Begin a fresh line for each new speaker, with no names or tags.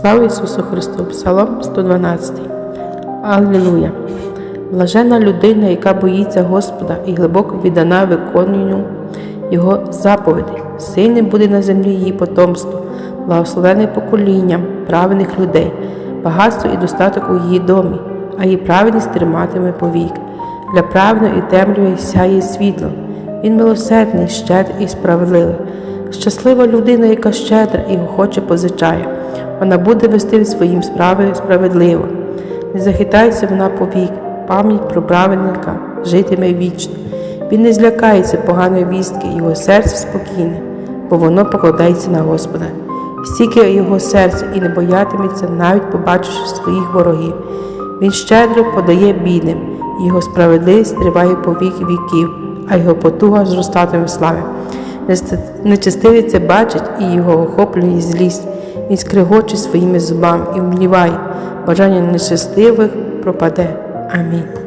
Слава Ісусу Христу! Псалом 112. Аллилуйя! Блажена людина, яка боїться Господа і глибоко віддана виконанню Його заповідей. Сильним буде на землі її потомство, благословене поколінням праведних людей, багатство і достаток у її домі, а її праведність триматиме повік. Для праведної і темряви сяє світло. Він милосердний, щедрий і справедливий. Щаслива людина, яка щедра і охоче позичає. Вона буде вести своїм справи справедливо. Не захитається вона повік, пам'ять про праведника житиме вічно. Він не злякається поганої вістки, його серце спокійне, бо воно покладається на Господа. Стільки його серце і не боятиметься, навіть побачивши своїх ворогів. Він щедро подає бідним, його справедливість триває по віки віків, а його потуга зростатиме в славі. Нечестивий це бачить і його охоплює злість. Він скригоче своїми зубами і вмліває. Бажання нечестивих пропаде. Амінь.